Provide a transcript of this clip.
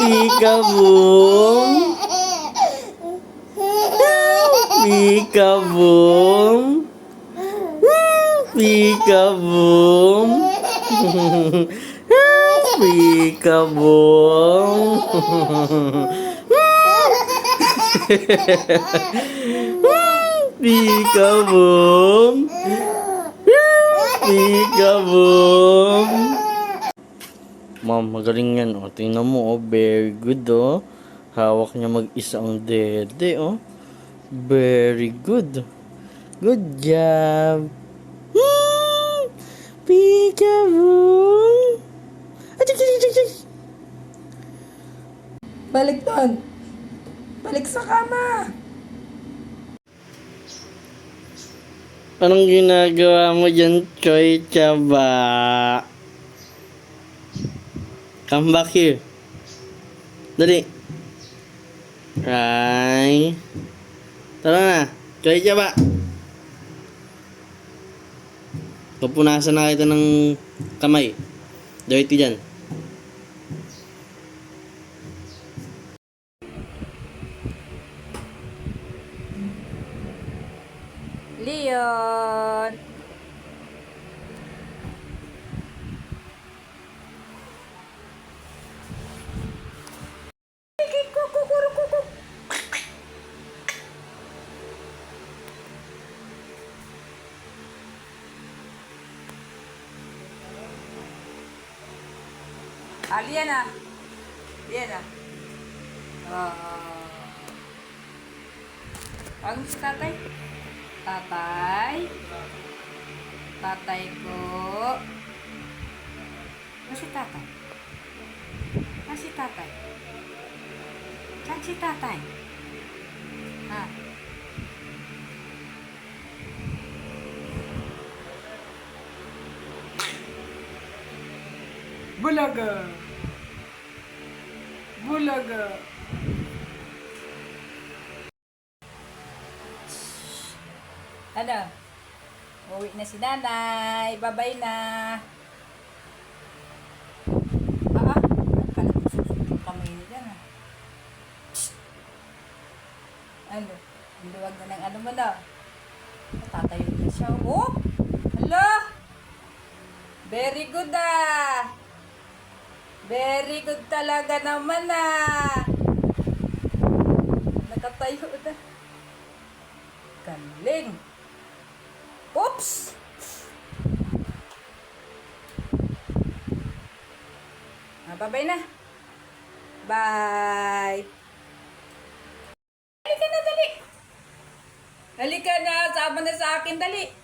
Peekaboo. Peekaboo. Peekaboo. Peekaboo. Peekaboo. Peekaboo. Ma'am, magaling yan. O, tingnan mo, oh. Very good, oh. Hawak niya mag-isa ang dede, oh. Very good. Good job. Hmm. Peekaboo. Achik. Balik doon. Balik sa kama. Anong ginagawa mo dyan, Choy Chaba? Come back here. Dali. Right. Tara na. Choy Chaba. Pupunasan na kita ng kamay. Dirty dyan. Leon. Lian ah. Lian ah. Ah. Ang si tatay. Tatay. Tatay ko. Ano si tatay? Ano si tatay? Saan si tatay? Ha? Bulaga. Bulaga. Ano? Uwi na si nanay. Babay na. Ah, ah. Susunod kami dyan ah. Ano? Biluwag na ng ano mo na. Tatayo na siya. Oh! Hala! Very good ah! Very good talaga naman ah! Nakatayo na. Galing! Oops! Ah, bye-bye na. Bye! Halika na, dali! Halika na, sama na sa akin, dali!